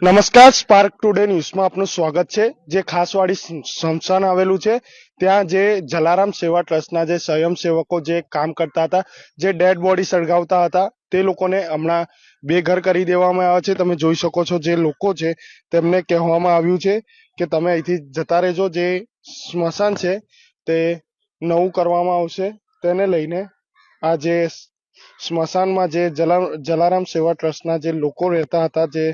નમસ્કાર spark today ન્યૂઝમાં આપનું સ્વાગત છે. જે ખાસવાડી સંસ્થાન આવેલું છે, ત્યાં જે જલારામ સેવા ટ્રસ્ટના જે સ્વયંસેવકો જે કામ કરતા હતા, જે ડેડ બોડી સળગાવતા હતા, તે લોકોને હમણાં બેઘર કરી દેવામાં આવ્યા છે. તમે જોઈ શકો છો જે લોકો છે, તેમને કહેવામાં આવ્યું છે કે તમે અહીંથી જતા રહેજો. જે સ્મશાન છે, તે નવું કરવામાં આવશે. તેને લઈને આ જે સ્મશાનમાં જે જલારામ સેવા ટ્રસ્ટના જે લોકો રહેતા હતા, જે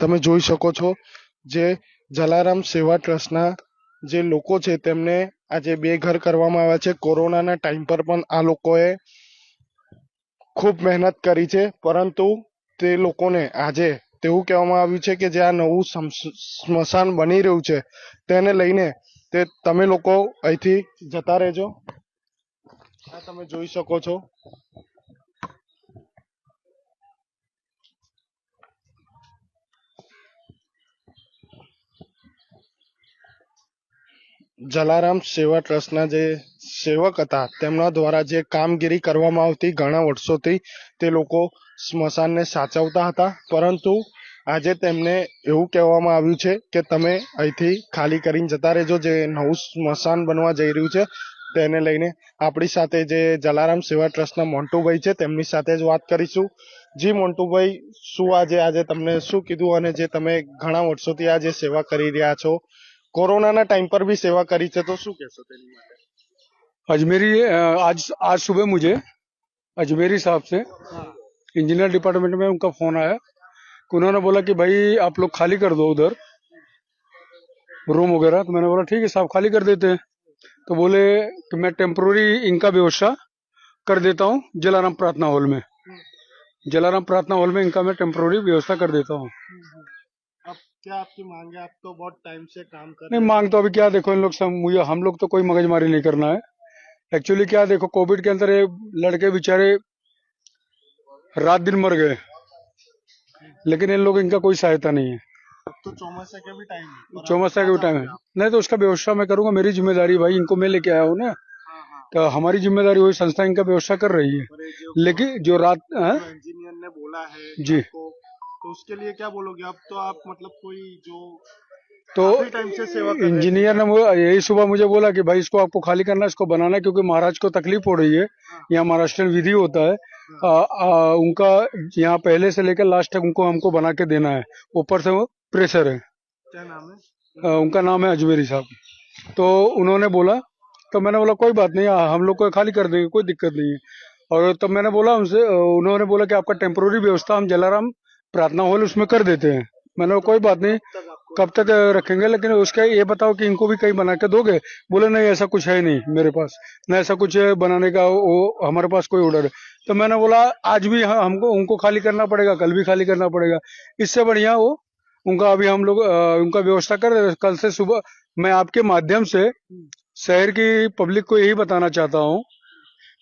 તમે જોઈ શકો છો જે જલારામ સેવા ટ્રસ્ટના જે લોકો છે તેમને આજે બેઘર કરવામાં આવ્યા છે. કોરોનાના ટાઈમ પર પણ આ લોકોએ ખૂબ મહેનત કરી છે, પરંતુ તે લોકોને આજે તેવું કહેવામાં આવ્યું છે કે જે આ નવું સ્મશ- સ્મશાન બની રહ્યું છે, તેને લઈને તે તમે લોકો અહીંથી જતા રહેજો. આ તમે જોઈ શકો છો. જલારામ સેવા ટ્રસ્ટના જે સેવક હતા, તેમના દ્વારા જે કામગીરી કરવામાં આવતી ઘણા વર્ષોથી તે લોકો સ્મશાનને સાચવતા હતા. પરંતુ આજે તેમને એવું કહેવામાં આવ્યું છે કે તમે અહીંથી ખાલી કરીને જતા રહેજો, જે નવું સ્મશાન બનવા જઈ રહ્યું છે, તેને લઈને આપણી સાથે જે જલારામ સેવા ટ્રસ્ટના મોન્ટુભાઈ છે, તેમની સાથે જ વાત કરીશું. જી મોન્ટુભાઈ, શું આજે આજે તમને શું કીધું અને જે તમે ઘણા વર્ષોથી આ જે સેવા કરી રહ્યા છો કોરોનાના ટાઈમ પર બી સેવા કરી છે તો શું કહેશો તેની માટે अजमेरी अ, आज आज सुबह मुझे अजमेरी साहब से इंजीनियर डिपार्टमेंट में उनका फोन आया कि उन्होंने बोला कि भाई आप लोग खाली कर दो उधर रूम वगैरह तो मैंने बोला ठीक है साहब खाली कर देते हैं तो बोले कि मैं टेम्प्रोरी इनका व्यवस्था कर देता हूँ जलाराम प्रार्थना हॉल में जलाराम प्रार्थना हॉल में इनका मैं टेम्प्रोरी व्यवस्था कर देता हूँ अब क्या आपकी मांग? है आप तो बहुत टाइम से काम कर नहीं मांग तो अभी क्या देखो इन लोग सब मुझे हम लोग तो कोई मगजमारी नहीं करना है। एक्चुअली क्या देखो कोविड के अंदर ये लड़के बेचारे रात दिन मर गए। लेकिन इन लोग इनका कोई सहायता नहीं है। तो चौमासा का भी टाइम है। चौमासा का भी टाइम है। नहीं तो उसका व्यवस्था मैं करूँगा मेरी ज़िम्मेदारी भाई इनको मैं लेके आया हूँ ना। हाँ हाँ। तो हमारी ज़िम्मेदारी हुई संस्था इनका व्यवस्था कर रही है। लेकिन जो रात हाँ? इंजीनियर ने बोला है जी। तो उसके लिए क्या बोलोगे? अब तो आप मतलब कोई जो तो टाइम से सेवा हैं। इंजीनियर ने यही सुबह मुझे बोला कि भाई इसको आपको खाली करना इसको बनाना क्योंकि महाराज को तकलीफ़ हो रही है। यहाँ महाराष्ट्र विधि होता है। आ, आ, उनका यहाँ पहले से लेकर लास्ट तक उनको हमको बना के देना है। ऊपर से वो प्रेशर है। क्या नाम है? आ, उनका नाम है अजमेरी साहब। तो उन्होंने बोला तो मैंने बोला कोई बात नहीं हम लोग को खाली कर देंगे कोई दिक्कत नहीं है। और तब मैंने बोला उनसे उन्होंने बोला कि आपका टेम्पोररी व्यवस्था हम जलाराम प्रार्थना हॉल उसमें कर देते हैं। मैंने कोई बात नहीं, कब तक रखेंगे, लेकिन उसका ये बताओ कि इनको भी कहीं बना के दोगे? बोले, नहीं, ऐसा कुछ है नहीं मेरे पास। न ऐसा कुछ बनाने का वो हमारे पास कोई ऑर्डर है। तो मैंने बोला, आज भी हमको, उनको खाली करना पड़ेगा, कल भी खाली करना पड़ेगा। इससे बढ़िया वो, उनका अभी हम लोग उनका व्यवस्था कर रहे कल से सुबह, मैं आपके माध्यम से शहर की पब्लिक को यही बताना चाहता हूँ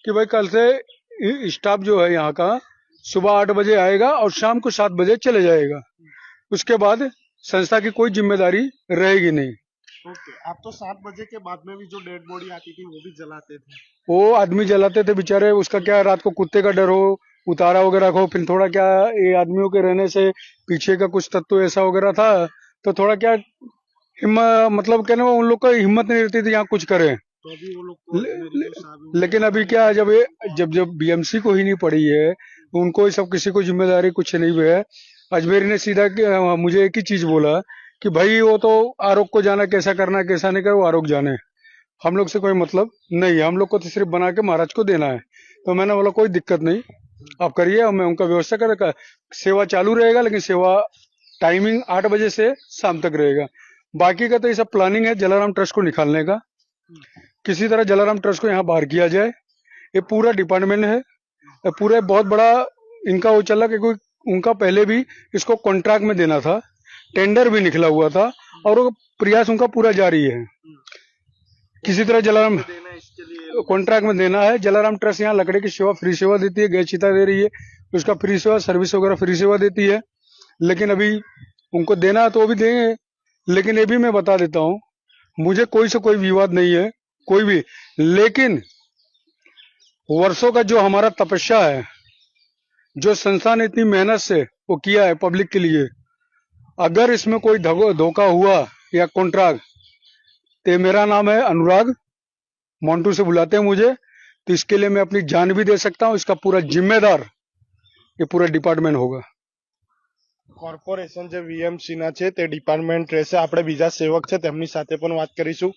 कि भाई, कल से स्टाफ जो है यहाँ का सुबह आठ बजे आएगा और शाम को सात बजे चले जाएगा। उसके बाद संस्था की कोई ज़िम्मेदारी रहेगी नहीं। ओके आप तो सात बजे के बाद में भी जो डेड बॉडी आती थी वो भी जलाते थे। वो आदमी जलाते थे बेचारे उसका क्या रात को कुत्ते का डर हो उतारा वगैरह हो फिर थोड़ा क्या ये आदमियों के रहने से पीछे का कुछ तत्व ऐसा वगैरह था तो थोड़ा क्या हिम्मत मतलब कहने उन लोग का हिम्मत नहीं रहती थी यहाँ कुछ करें। तो अभी वो लोग ले- ही- लेकिन अभी क्या है, जब ये जब जब बीएमसी को ही नहीं पड़ी है उनको सब किसी को ज़िम्मेदारी कुछ नहीं हुई है। अजमेरी ने सीधा मुझे एक ही चीज़ बोला कि भाई, वो तो आरोप को जाना, कैसा करना कैसा नहीं करना, वो आरोप जाने। हम लोग से कोई मतलब नहीं है। हम लोग को तो सिर्फ़ बना के महाराज को देना है। तो मैंने बोला, कोई दिक्कत नहीं। आप करिए, मैं उनका व्यवस्था कर सेवा चालू रहेगा, लेकिन सेवा टाइमिंग आठ बजे से शाम तक रहेगा। बाकी का तो ये सब प्लानिंग है जलाराम ट्रस्ट को निकालने का। किसी तरह जलाराम ट्रस्ट को यहाँ बाहर किया जाए। ये पूरा डिपार्टमेंट है। पूरा बहुत बड़ा इनका वो चला कि कोई उनका पहले भी इसको कॉन्ट्रैक्ट में देना था। टेंडर भी निकला हुआ था और वो प्रयास उनका पूरा जारी है। किसी तरह जलाराम कॉन्ट्रैक्ट में देना है। जलाराम ट्रस्ट यहाँ लकड़ी की सेवा फ्री सेवा देती है, गैस चिता दे रही है। उसका फ्री सेवा सर्विस वगैरह फ्री सेवा देती है। लेकिन अभी उनको देना है तो वो भी देंगे। लेकिन ये भी मैं बता देता हूँ, मुझे कोई से कोई विवाद नहीं है, कोई भी। लेकिन वर्षों का जो हमारा तपस्या है जो संस्था ने इतनी मेहनत से वो किया है पब्लिक के लिए अगर इसमें कोई धगो- धोखा हुआ या कॉन्ट्रैक्ट तो मेरा नाम है अनुराग मोन्टू से बुलाते हैं मुझे तो इसके लिए मैं अपनी जान भी दे सकता हूँ इसका पूरा जिम्मेदार ये पूरा डिपार्टमेंट होगा કોર્પોરેશન જે વીએમસી ના છે તે ડિપાર્ટમેન્ટ રહેશે આપણે બીજા સેવક છે તેમની સાથે પણ વાત કરીશું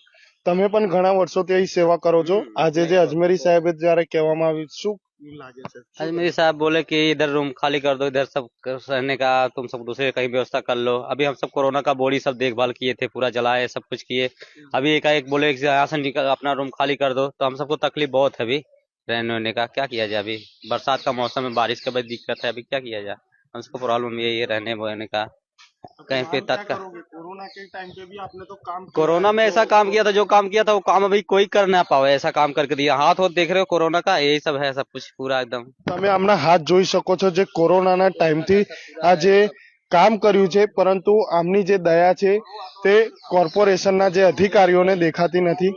તમે પણ ઘણા વર્ષોથી અહીં સેવા કરો છો આજે જે અજમેરી સાહેબે જયારે કહેવામાં આવ્યું શું લાગે છે अजमेरी साहब बोले कि इधर रूम खाली कर दो इधर सब कर- रहने का तुम सब दूसरे कहीं व्यवस्था कर लो अभी हम सब कोरोना का बॉडी सब देखभाल किए थे पूरा जलाए सब कुछ किए अभी एकाएक बोले कि यहाँ से निकल अपना रूम खाली कर दो तो हम सबको तकलीफ बहुत है अभी रहने वहने का क्या किया जाए अभी बरसात का मौसम है बारिश का भी दिक्कत है अभी क्या किया जाए हम सबको प्रॉब्लम यही है रहने वहने का कहीं पे काम क्या तत्काल करोगे? कोरोना के टाइम पे भी आपने तो काम किया कोरोना है, में तो ऐसा काम किया था जो काम किया था वो काम अभी कोई कर ना पावे ऐसा काम करके दिया हाथ होत देख रहे हो कोरोना का यही सब है सब कुछ पूरा एकदम તમે આમના હાથ જોઈ શકો છો જે કોરોનાના ટાઈમથી આ જે કામ કર્યું છે પરંતુ આમની જે દયા છે તે કોર્પોરેશનના જે અધિકારીઓને દેખાતી નથી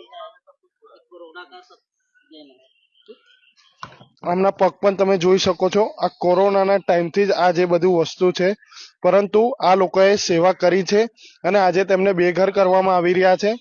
આમના પગ પણ તમે જોઈ શકો છો આ કોરોનાના ટાઈમથી જ આ જે બધું વસ્તુ છે પરંતુ આ લોકોએ સેવા કરી છે અને આજે તેમને બેઘર કરવામાં આવી રહ્યા છે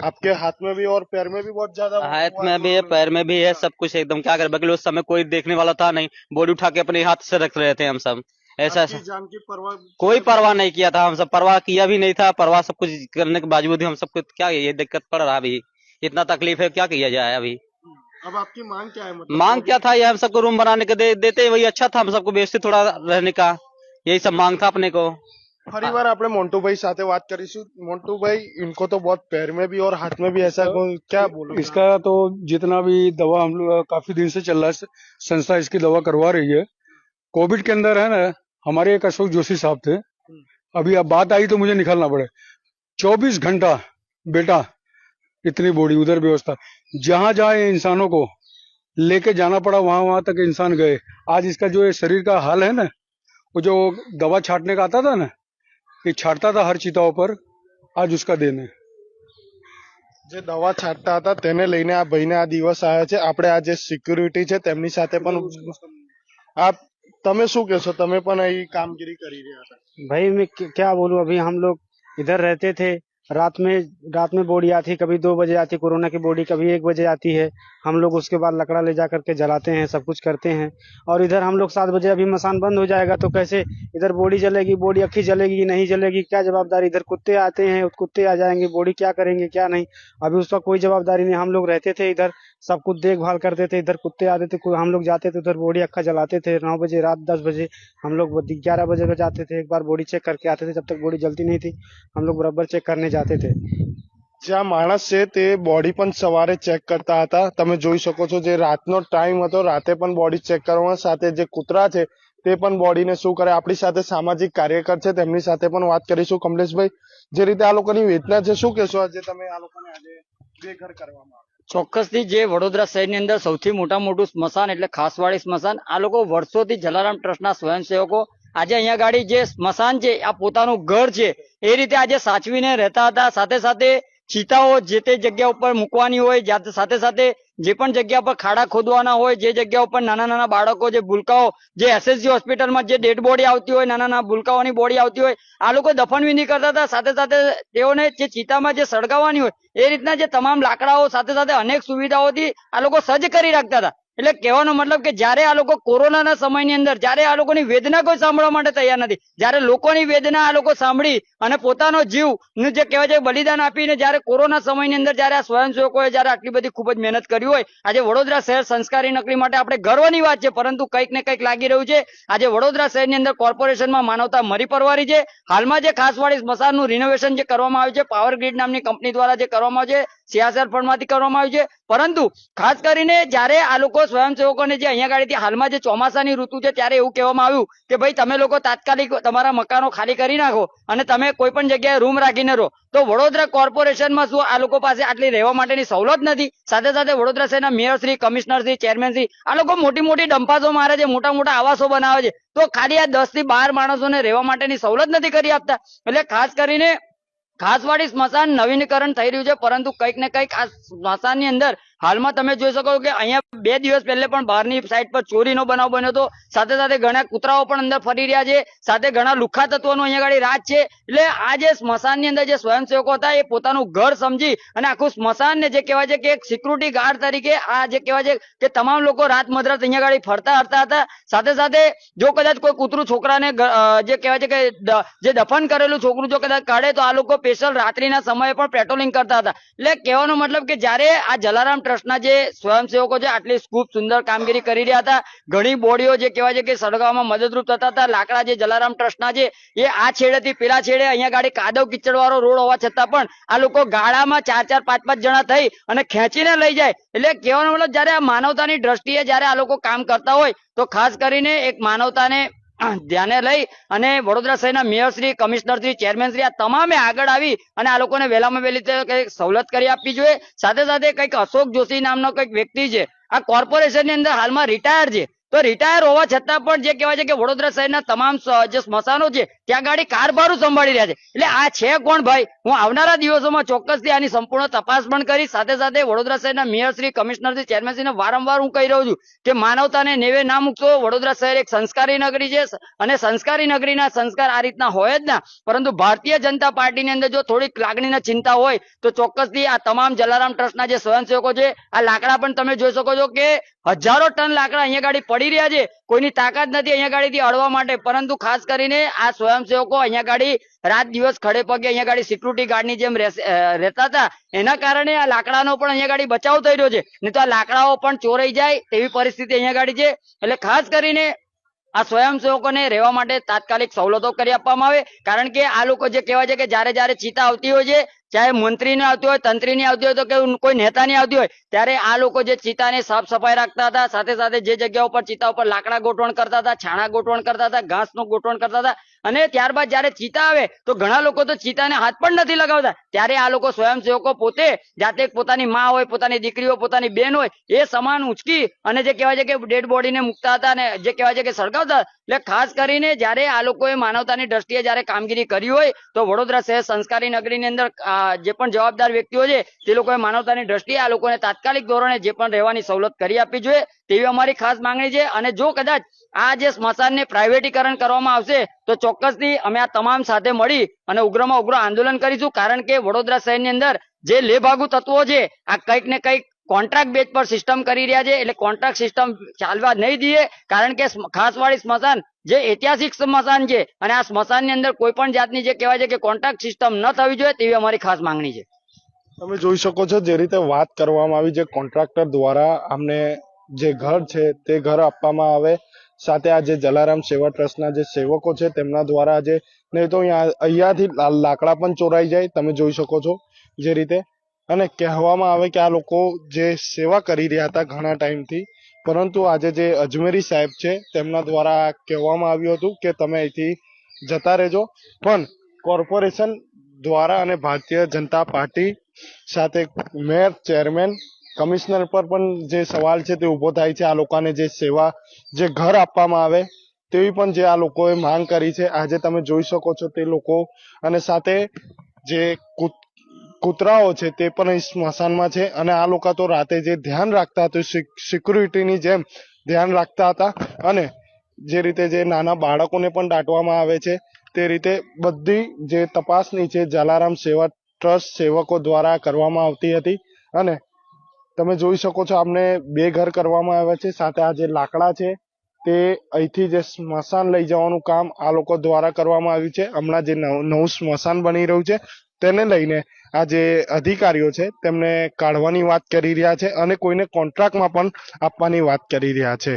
आपके हाथ में भी और पैर में भी बहुत ज्यादा हाथ में भी है पैर में भी है सब कुछ एकदम क्या करे बगल उस समय कोई देखने वाला था नहीं बॉडी उठा के अपने हाथ से रख रहे थे हम सब ऐसा आपकी जान की परवाह कोई परवाह नहीं किया था हम सब परवाह किया भी नहीं था परवाह सब कुछ करने के बावजूद भी हम सबको क्या ये दिक्कत पड़ रहा अभी इतना तकलीफ है क्या किया जाए अभी अब आपकी मांग क्या है मतलब मांग क्या था ये हम सबको रूम बनाने के दे, देते वही अच्छा था हम सबको व्यवस्थित थोड़ा रहने का यही सब मांग था अपने को। ફરીવાર આપણે મોન્ટુભાઈ बात करी मोन्टू भाई इनको तो बहुत पैर में भी और हाथ में भी ऐसा क्या बोलो? इसका तो जितना भी दवा हम लोग काफ़ी दिन से चल रहा है संस्था इसकी दवा करवा रही है। कोविड के अंदर है ना हमारे एक अशोक जोशी साहब थे। अभी अब बात आई तो मुझे निकालना पड़े। चौबीस घंटा बेटा इतनी बोड़ी उधर व्यवस्था। जहाँ जहाँ इंसानों को लेके जाना पड़ा वहाँ वहाँ तक इंसान गए। आज इसका जो शरीर का हाल है ना वो जो दवा छाटने का आता था ना ये छाटता था हर चिताओं पर आज उसका दिन है જે દવા છાંટતા હતા તેને લઈને આ ભાઈને આ દિવસ આવ્યા છે આપણે આ જે સિક્યુરિટી છે તેમની સાથે પણ આપ તમે શું કહેશો તમે પણ અહીં કામગીરી કરી રહ્યા હતા भाई मैं क- क्या बोलूं अभी हम लोग इधर रहते थे रात में रात में बॉडी आती है, कभी दो बजे आती कोरोना की बॉडी कभी एक बजे आती है। हम लोग उसके बाद लकड़ा ले जा करके जलाते हैं, सब कुछ करते हैं। और इधर हम लोग सात बजे अभी मसान बंद हो जाएगा तो कैसे इधर बॉडी जलेगी, बॉडी अखी जलेगी, नहीं जलेगी, क्या जवाबदारी? इधर कुत्ते आते हैं कुत्ते आ जाएँगे, बॉडी क्या करेंगे, क्या नहीं? अभी उसका कोई जवाबदारी नहीं, हम लोग रहते थे इधर, सब कुछ देखभाल करते थे, इधर कुत्ते आते थे, हम लोग जाते थे, उधर बॉडी अक्खा जलाते थे, नौ बजे, रात दस बजे, हम लोग ग्यारह बजे जाते थे, एक बार बॉडी चेक करके आते थे, जब तक बॉडी जलती नहीं थी, हम लोग बराबर चेक करने જાતે તે જ્યાં માણસ છે તે બોડી પણ સવારે ચેક કરતા હતા તમે જોઈ શકો છો જે રાતનો ટાઈમ હતો રાતે પણ બોડી ચેક કરવા સાથે જે કૂતરા છે તે પણ બોડીને શું કરે આપણી સાથે સામાજિક કાર્યકર છે તેમની સાથે પણ વાત કરીશું કમલેશભાઈ જે રીતે આ લોકોની વેદના છે શું કહેશો આજે તમે આ લોકોને આજે બેઘર કરવામાં ચોક્કસથી જે વડોદરા શહેરની અંદર સૌથી મોટા મોટું સ્મશાન એટલે ખાસવાડી સ્મશાન આ લોકો વર્ષોથી જલારામ ટ્રસ્ટના સ્વયંસેવકો આજે અહીંયા ગાડી જે સ્મશાન છે, આ પોતાનું ઘર છે, એ રીતે આજે સાચવીને રહેતા હતા. સાથે સાથે ચિતાઓ જે તે જગ્યા ઉપર મૂકવાની હોય સાથે સાથે જે પણ જગ્યા પર ખાડા ખોદવાના હોય, જે જગ્યા ઉપર નાના નાના બાળકો જે ભૂલકાઓ, જે એસએસજી હોસ્પિટલમાં જે ડેડ બોડી આવતી હોય, નાના નાના ભૂલકાઓની બોડી આવતી હોય, આ લોકો દફનવિધિ કરતા હતા. સાથે સાથે તેઓને જે ચિતામાં જે સળગાવવાની હોય, એ રીતના જે તમામ લાકડાઓ સાથે સાથે અનેક સુવિધાઓથી આ લોકો સજ્જ કરી રાખતા હતા. એટલે કહેવાનો મતલબ કે જ્યારે આ લોકો કોરોનાના સમયની અંદર, જ્યારે આ લોકોની વેદના કોઈ સાંભળવા માટે તૈયાર નથી, જ્યારે લોકોની વેદના આ લોકો સાંભળી અને પોતાનો જીવનું જે કહેવાય છે બલિદાન આપીને જ્યારે કોરોના સમયની અંદર, જ્યારે આ સ્વયંસેવકોએ જ્યારે આટલી બધી ખૂબ જ મહેનત કરી હોય, આજે વડોદરા શહેર સંસ્કારી નકલી માટે આપણે ગર્વની વાત છે, પરંતુ કંઈક ને કંઈક લાગી રહ્યું છે. આજે વડોદરા શહેરની અંદર કોર્પોરેશનમાં માનવતા મરી પરવારી છે. હાલમાં જે ખાસવાડી સ્મશાનનું રિનોવેશન જે કરવામાં આવ્યું છે પાવર ગ્રીડ નામની કંપની દ્વારા જે કરવામાં આવ્યું છે સીઆરસર ફંડમાંથી કરવામાં આવ્યું છે. પરંતુ ખાસ કરીને જ્યારે આ લોકો સ્વયંસેવકોને જે અહીંયા ગાડીથી હાલમાં જે ચોમાસાની ઋતુ છે ત્યારે એવું કહેવામાં આવ્યું કે ભાઈ તમે લોકો તાત્કાલિક તમારા મકાનો ખાલી કરી નાખો અને તમે કોઈ પણ જગ્યાએ રૂમ રાખીને રહો. તો વડોદરા કોર્પોરેશનમાં શું આ લોકો પાસે આટલી રહેવા માટેની સવલત નથી? સાથે સાથે વડોદરા શહેરના mayor Shri, commissioner Shri, chairman Shri, આ લોકો મોટી મોટી ડંપાસો મારે છે, મોટા મોટા આવાસો બનાવે છે. તો ખાલી આ દસથી બાર માણસોને રહેવા માટેની સવલત નથી કરી આપતા. એટલે ખાસ કરીને ખાસવાડી સ્મશાન નવીનીકરણ થઈ રહ્યું છે પરંતુ કંઈક ને કંઈક આ સ્મશાનની અંદર હાલમાં તમે જોઈ શકો કે અહીંયા બે દિવસ પહેલે પણ બહારની સાઈડ પર ચોરીનો બનાવ બન્યો હતો. સાથે સાથે ઘણા કૂતરાઓ પણ અંદર ફરી રહ્યા છે. સાથે ઘણા લુખા તત્વોનો અહીંયા આગળ રાજ છે. એટલે આ જે સ્મશાનની અંદર જે સ્વયંસેવકો હતા એ પોતાનું ઘર સમજી અને આખું સ્મશાનને જે કહેવાય છે કે એક સિક્યુરિટી ગાર્ડ તરીકે આ જે કહેવાય છે કે તમામ લોકો રાત મધરાત અહીંયા આગળ ફરતા હરતા હતા. સાથે સાથે જો કદાચ કોઈ કૂતરું છોકરાને જે કહેવાય છે કે જે દફન કરેલું છોકરું જો કદાચ કાઢે તો આ લોકો સ્પેશિયલ રાત્રિના સમયે પણ પેટ્રોલિંગ કરતા હતા. એટલે કહેવાનો મતલબ કે જ્યારે આ જલારામ ટ્રસ્ટના જે સ્વયંસેવકો છે, આટલી ખૂબ સુંદર કામગીરી કરી રહ્યા હતા. ઘણી બોડીઓ જે કહેવાય છે કે સળગાવવામાં મદદરૂપ થતા હતા. લાકડા જે જલારામ ટ્રસ્ટના છે, એ આ છેડેથી, પેલા છેડે અહીંયા ગાડી કાદવ કિચડવાળો રોડ હોવા છતાં પણ આ લોકો ગાળામાં ચાર ચાર, પાંચ પાંચ જણા થઈ અને ખેંચીને લઈ જાય. એટલે કહેવાનો મતલબ જ્યારે આ માનવતાની દ્રષ્ટિએ જ્યારે આ લોકો કામ કરતા હોય, તો ખાસ કરીને એક માનવતાને ધ્યાને લઈ અને વડોદરા શહેરના mayor Shri, commissioner Shri, chairman Shri આ તમામે આગળ આવી અને આ લોકોને વહેલામાં વહેલી કંઈક સવલત કરી આપવી જોઈએ. સાથે સાથે કંઈક અશોક જોશી નામનો કંઈક વ્યક્તિ છે. આ કોર્પોરેશનની અંદર હાલમાં રિટાયર છે. તો રિટાયર હોવા છતાં પણ જે કહેવાય છે કે વડોદરા શહેરના તમામ જે સ્મશાનો છે, ત્યાં ગાડી કારભારું સંભાળી રહ્યા છે. એટલે આ છે કોણ ભાઈ? હું આવનારા દિવસોમાં ચોક્કસથી આની સંપૂર્ણ તપાસ પણ કરી સાથે સાથે વડોદરા શહેરના mayor Shri, commissioner Shri, chairman શ્રીને વારંવાર હું કહી રહ્યો છું કે માનવતાને નેવે ના મૂકશો. વડોદરા શહેર એક સંસ્કારી નગરી છે અને સંસ્કારી નગરીના સંસ્કાર આ રીતના હોય જ ના. પરંતુ ભારતીય જનતા પાર્ટીની અંદર જો થોડીક લાગણીના ચિંતા હોય, તો ચોક્કસથી આ તમામ જલારામ ટ્રસ્ટના જે સ્વયંસેવકો છે, આ લાકડા પણ તમે જોઈ શકો છો કે હજારો ટન લાકડા અહીંયા ગાડી પડી રહ્યા છે. કોઈની તાકાત નથી અહીંયા ગાડીથી અડવા માટે, પરંતુ ખાસ કરીને આ સ્વયંસેવકો અહીંયા ગાડી રાત દિવસ ખડે પગે અહીંયા ગાડી સિક્યુરિટી ગાર્ડની જેમ રહેતા હતા. એના કારણે આ લાકડાનો પણ અહીંયા ગાડી બચાવ થઈ રહ્યો છે. નહીં તો આ લાકડાઓ પણ ચોરાઈ જાય તેવી પરિસ્થિતિ અહીંયા ગાડી છે. એટલે ખાસ કરીને આ સ્વયંસેવકોને રહેવા માટે તાત્કાલિક સવલતો કરી આપવામાં આવે. કારણ કે આ લોકો જે કહેવાય છે કે જ્યારે જ્યારે ચિતા આવતી હોય છે, ચાહે મંત્રીને આવતી હોય, તંત્રીની આવતી હોય, તો કે કોઈ નેતાની આવતી હોય, ત્યારે આ લોકો જે ચિતાને સાફ સફાઈ રાખતા હતા, સાથે સાથે જે જગ્યા ઉપર ચિતા ઉપર લાકડા ગોઠવણ કરતા હતા, છાણા ગોઠવણ કરતા હતા, ઘાસનું ગોઠવણ કરતા હતા અને ત્યારબાદ જયારે ચિતા આવે, તો ઘણા લોકો તો ચિતાને હાથ પણ નથી લગાવતા. ત્યારે આ લોકો સ્વયંસેવકો પોતે, જાતે પોતાની માં હોય, પોતાની દીકરી હોય પોતાની બેન હોય, એ સમાન ઉચકી અને જે કહેવાય છે કે ડેડ બોડીને મૂકતા હતા અને જે કહેવાય છે કે સળગાવતા એટલે ખાસ કરીને જયારે આ લોકોએ માનવતાની દ્રષ્ટિએ જયારે કામગીરી કરી હોય, તો વડોદરા શહેર સંસ્કારી નગરીની અંદર જે પણ જવાબદાર વ્યક્તિઓ છે, તે લોકોએ માનવતાની દ્રષ્ટિએ આ લોકોને તાત્કાલિક ધોરણે જે પણ રહેવાની સવલત કરી આપવી જોઈએ. તેવી અમારી ખાસ માંગણી છે. અને જો કદાચ આ જે સ્મશાનને પ્રાઇવેટીકરણ કરવામાં આવશે તો ચોક્કસથી અમે આ તમામ સાથે મળી અને ઉગ્રમાં ઉગ્ર આંદોલન કરીશું, કારણ કે વડોદરા શહેરની અંદર જે લેભાગુ તત્વો છે, આ કંઈક ને કંઈક કોન્ટ્રાક્ટ બેઝ પર સિસ્ટમ કરી રહ્યા છે, એટલે કોન્ટ્રાક્ટ સિસ્ટમ ચાલવા નહીં દઈએ, કારણ કે ખાસવાળી સ્મશાન જે ઐતિહાસિક સ્મશાન છે, અને આ સ્મશાનની અંદર કોઈ પણ જાતની જે કહેવાય છે કે કોન્ટ્રાક્ટ સિસ્ટમ ન થવી જોઈએ, તેવી અમારી ખાસ માંગણી છે. તમે જોઈ શકો છો જે રીતે વાત કરવામાં આવી જે કોન્ટ્રાક્ટર દ્વારા અમને જે ઘર છે, તે ઘર આપવામાં આવે સાથે આ જે જલારામ સેવા ટ્રસ્ટના જે સેવકો છે, તેમના દ્વારા જે નહીં તો અહીંયા, અહીંયાથી લાકડા પણ ચોરાઈ જાય, તમે જોઈ શકો છો જે રીતે. અને કહેવામાં આવે કે આ લોકો જે સેવા કરી રહ્યા હતા ઘણા ટાઈમથી, પરંતુ આજે જે અજમેરી સાહેબ છે, તેમના દ્વારા કહેવામાં આવ્યું હતું કે તમે અહીંથી જતા રહેજો. પણ કોર્પોરેશન દ્વારા અને ભારતીય જનતા પાર્ટી સાથે મેયર, ચેરમેન કમિશનર પર પણ જે સવાલ છે તે ઊભો થાય છે, આ લોકોને જે સેવા, જે ઘર આપવામાં આવે, તેવી પણ જે આ લોકોએ માંગ કરી છે, આજે તમે જોઈ શકો છો તે લોકો અને સાથે જે કૂત- કૂતરાઓ છે તે પણ અહીં સ્મશાનમાં છે અને આ લોકો તો રાતે જે ધ્યાન રાખતા હતા સિક્યુરિટીની જેમ ધ્યાન રાખતા હતા અને જે રીતે જે નાના બાળકોને પણ દાટવામાં આવે છે, તે રીતે બધી જે તપાસની છે, જલારામ સેવા ટ્રસ્ટ સેવકો દ્વારા કરવામાં આવતી હતી અને તમે જોઈ શકો છો અમને બે ઘર કરવામાં આવ્યા છે. સાથે આ જે લાકડા છે, તે અહીંથી જે સ્મશાન લઈ જવાનું કામ આ લોકો દ્વારા કરવામાં આવ્યું છે. હમણાં જે નવું સ્મશાન બની રહ્યું છે, તેને લઈને આ જે અધિકારીઓ છે, તેમને કાઢવાની વાત કરી રહ્યા છે અને કોઈને કોન્ટ્રાક્ટમાં પણ આપવાની વાત કરી રહ્યા છે.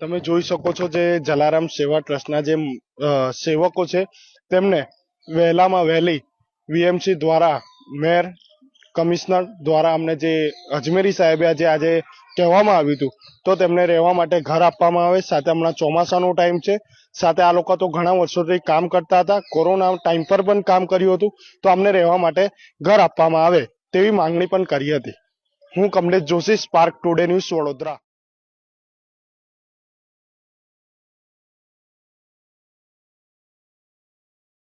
તમે જોઈ શકો છો જે જલારામ સેવા ટ્રસ્ટના જે સેવકો છે, તેમને વહેલામાં વહેલી વીએમસી દ્વારા, મેયર, કમિશનર દ્વારા અમને જે અજમેરી સાહેબે આજે આજે કહેવામાં આવ્યું હતું, તો તેમને રહેવા માટે ઘર આપવામાં આવે. સાથે હમણાં ચોમાસાનો ટાઈમ છે. સાથે આ લોકો તો ઘણા વર્ષોથી કામ કરતા હતા. કોરોના ટાઈમ પર પણ કામ કર્યું હતું. તો અમને રહેવા માટે ઘર આપવામાં આવે તેવી માંગણી પણ કરી હતી. હું Kamlesh Joshi spark today news Vadodara.